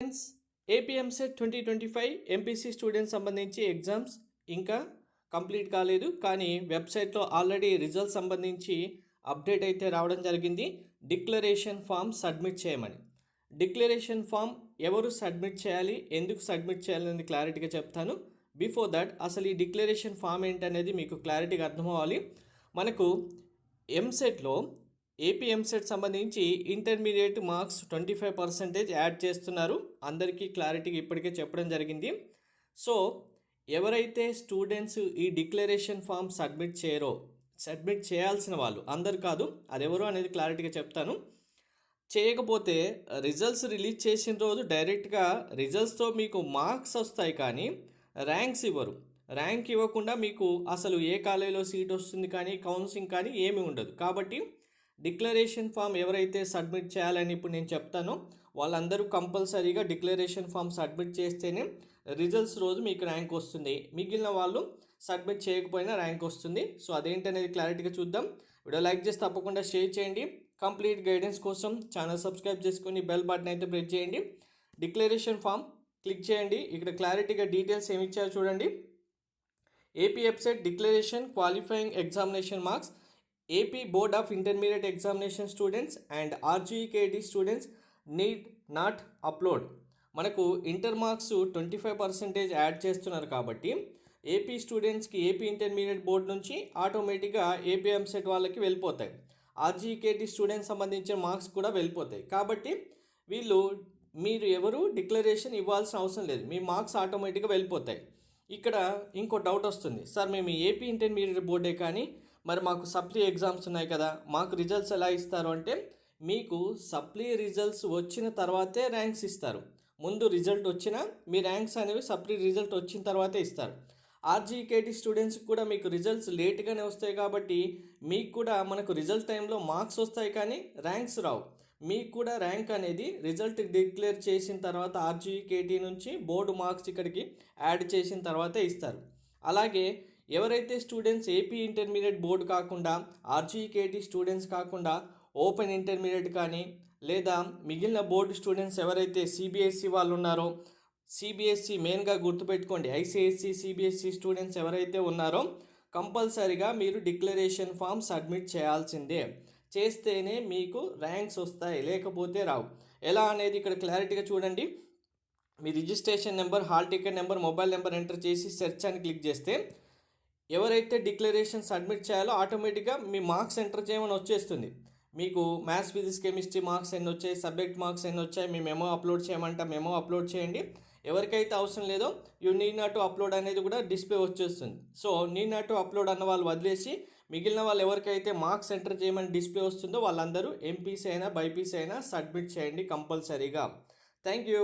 Friends AP EAMCET twenty twenty five MPC students సంబంధించి exams ఇంకా complete కాలేదు. కానీ వెబ్సైట్లో ఆల్రెడీ రిజల్ట్ సంబంధించి అప్డేట్ అయితే రావడం జరిగింది. డిక్లరేషన్ ఫామ్ సబ్మిట్ చేయమని. డిక్లరేషన్ ఫామ్ ఎవరు సబ్మిట్ చేయాలి ఎందుకు సబ్మిట్ చేయాలనేది క్లారిటీగా చెప్తాను. బిఫోర్ దట్ అసలు ఈ డిక్లరేషన్ ఫామ్ ఏంటనేది మీకు క్లారిటీగా అర్థం అవ్వాలి. మనకు ఎంసెట్లో ఏపీ ఎంసెట్ సంబంధించి intermediate marks twenty five percentage add చేస్తున్నారు. అందరికీ క్లారిటీగా ఇప్పటికే చెప్పడం జరిగింది. సో ఎవరైతే స్టూడెంట్స్ ఈ డిక్లరేషన్ ఫామ్ సబ్మిట్ చేయరో సబ్మిట్ చేయాల్సిన వాళ్ళు అందరు కాదు అది అనేది క్లారిటీగా చెప్తాను. చేయకపోతే రిజల్ట్స్ రిలీజ్ చేసిన రోజు డైరెక్ట్గా రిజల్ట్స్తో మీకు మార్క్స్ వస్తాయి కానీ ర్యాంక్స్ ఇవ్వరు. ర్యాంక్ ఇవ్వకుండా మీకు అసలు ఏ కాలేజీలో సీట్ వస్తుంది కానీ కౌన్సిలింగ్ కానీ ఏమీ ఉండదు. కాబట్టి డిక్లరేషన్ ఫామ్ ఎవరైతే సబ్మిట్ చేయాలని ఇప్పుడు నేను చెప్తానో వాళ్ళందరూ కంపల్సరీగా డిక్లరేషన్ ఫామ్ సబ్మిట్ చేస్తేనే రిజల్ట్స్ రోజు మీకు ర్యాంక్ వస్తుంది. మిగిలిన వాళ్ళు సబ్మిట్ చేయకపోయినా ర్యాంక్ వస్తుంది. సో అదేంటనేది క్లారిటీగా చూద్దాం. వీడియో లైక్ చేసి తప్పకుండా షేర్ చేయండి. కంప్లీట్ గైడెన్స్ కోసం ఛానల్ సబ్స్క్రైబ్ చేసుకొని బెల్ బటన్ అయితే ప్రెస్ చేయండి. డిక్లరేషన్ ఫామ్ క్లిక్ చేయండి. ఇక్కడ క్లారిటీగా డీటెయిల్స్ ఏమి ఇచ్చారో చూడండి. AP website declaration qualifying examination marks AP board of intermediate examination students and RGKT students need not upload మనకు inter marks twenty five percentage add చేస్తున్నారు కాబట్టి ఏపీ స్టూడెంట్స్కి ఏపీ ఇంటర్మీడియట్ బోర్డు నుంచి ఆటోమేటిక్గా ఏపీ ఎంసెట్ వాళ్ళకి వెళ్ళిపోతాయి. ఆర్జీకేటీ స్టూడెంట్స్ సంబంధించిన marks కూడా వెళ్ళిపోతాయి. కాబట్టి వీళ్ళు మీరు ఎవరు డిక్లరేషన్ ఇవ్వాల్సిన అవసరం లేదు. మీ మార్క్స్ ఆటోమేటిక్గా వెళ్ళిపోతాయి. ఇక్కడ ఇంకో డౌట్ వస్తుంది. సార్ మేము ఏపీ ఇంటర్మీడియట్ బోర్డే కానీ మరి మాకు సప్లీ ఎగ్జామ్స్ ఉన్నాయి కదా మాకు రిజల్ట్స్ ఎలా ఇస్తారు అంటే మీకు సప్లీ రిజల్ట్స్ వచ్చిన తర్వాతే ర్యాంక్స్ ఇస్తారు. ముందు రిజల్ట్ వచ్చిన మీ ర్యాంక్స్ అనేవి సప్లీ రిజల్ట్ వచ్చిన తర్వాతే ఇస్తారు. ఆర్జీకేటీ స్టూడెంట్స్కి కూడా మీకు రిజల్ట్స్ లేట్గానే వస్తాయి కాబట్టి మీకు కూడా మనకు రిజల్ట్ టైంలో మార్క్స్ వస్తాయి కానీ ర్యాంక్స్ రావు. మీకు కూడా ర్యాంక్ అనేది రిజల్ట్ డిక్లేర్ చేసిన తర్వాత ఆర్జీకేటీ నుంచి బోర్డు మార్క్స్ ఇక్కడికి యాడ్ చేసిన తర్వాతే ఇస్తారు. అలాగే ఎవరైతే స్టూడెంట్స్ ఏపీ ఇంటర్మీడియట్ బోర్డు కాకుండా ఆర్జీకేటీ స్టూడెంట్స్ కాకుండా ఓపెన్ ఇంటర్మీడియట్ కానీ లేదా మిగిలిన బోర్డు స్టూడెంట్స్ ఎవరైతే సిబిఎస్ఈ వాళ్ళు ఉన్నారో సిబిఎస్ఈ మెయిన్గా గుర్తుపెట్టుకోండి ఐసిఎస్సి సిబిఎస్ఈ స్టూడెంట్స్ ఎవరైతే ఉన్నారో కంపల్సరీగా మీరు డిక్లరేషన్ ఫామ్ సబ్మిట్ చేయాల్సిందే. చేస్తేనే మీకు ర్యాంక్స్ వస్తాయి లేకపోతే రావు. ఎలా అనేది ఇక్కడ క్లారిటీగా చూడండి. మీ registration number hall ticket number mobile number enter చేసి సెర్చ్ అని క్లిక్ చేస్తే ఎవరైతే డిక్లరేషన్ సబ్మిట్ చేయాలో ఆటోమేటిక్గా మీ మార్క్స్ ఎంటర్ చేయమని వచ్చేస్తుంది. మీకు మ్యాథ్స్ ఫిజిక్స్ కెమిస్ట్రీ మార్క్స్ ఎన్ని వచ్చాయి సబ్జెక్ట్ మార్క్స్ ఎన్ని వచ్చాయి మీ మెమో అప్లోడ్ చేయమంట మెమో అప్లోడ్ చేయండి. ఎవరికైతే అవసరం లేదో యూ నీ నాటు టు అప్లోడ్ అనేది కూడా డిస్ప్లే వచ్చేస్తుంది. సో నీ నాటు అప్లోడ్ అన్న వాళ్ళు వదిలేసి మిగిలిన వాళ్ళు ఎవరికైతే మార్క్స్ ఎంటర్ చేయమని డిస్ప్లే వస్తుందో వాళ్ళందరూ ఎంపీసీ అయినా బైపీసీ అయినా సబ్మిట్ చేయండి కంపల్సరీగా. Thank you.